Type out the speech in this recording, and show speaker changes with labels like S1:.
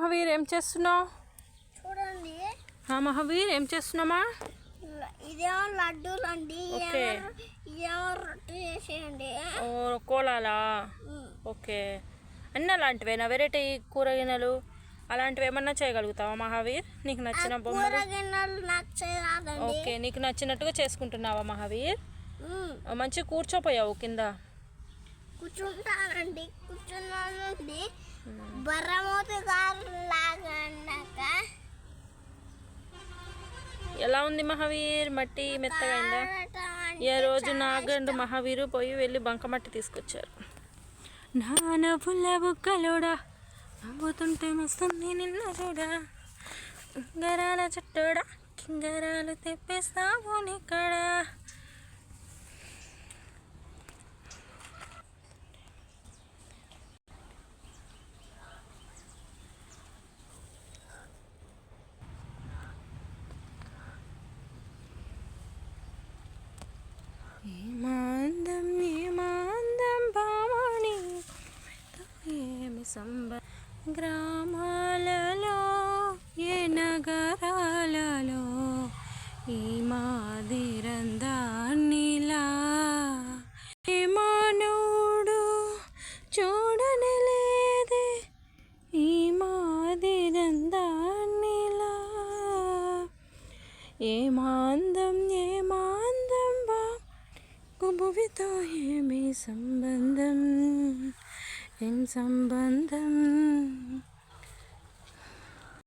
S1: మహావీర్ ఏం చేస్తున్నావు?
S2: చూడండి.
S1: మహావీర్ ఏం చేస్తున్నామా?
S2: ఇదేమో లడ్డూలు అండి?
S1: ఓకే.
S2: ఇదేమో రొట్టె చేసేయండి.
S1: ఓ కోలాలా. ఓకే. అన్నీ అలాంటివేనా? వెరైటీ కూరగాయలు అలాంటివి ఏమన్నా చేయగలుగుతావా మహావీర్? నీకు నచ్చిన బొమ్మలు? ఓకే నీకు నచ్చినట్టుగా చేసుకుంటున్నావా మహావీర్? మంచిగా కూర్చోపోయావు కింద.
S2: కూర్చుంటానండి. కూర్చున్నానండి. బర్రమూతి గారు
S1: ఎలా ఉంది మహావీర్? మట్టి మెత్తగా ఏ రోజు నాగండు మహావీరు పోయి వెళ్ళి బంకమట్టి తీసుకొచ్చారు. నాన్న పుల్ల బుక్కలోడా నవ్వుతుంటే మస్తుంది నిన్న చూడా కింగరాల చుట్టూడా కింగరాలు తెప్పిస్తావు నీక్కడ స్వామి సంబ గ్రామాలలో ఏ నగరాలలో ఈ మాదిరందానిలా ఏ మానవుడు చూడని లేదే ఈ మాందం ఏ మాందం బా? భువితో ఏమి సంబంధం ఏం సంబంధం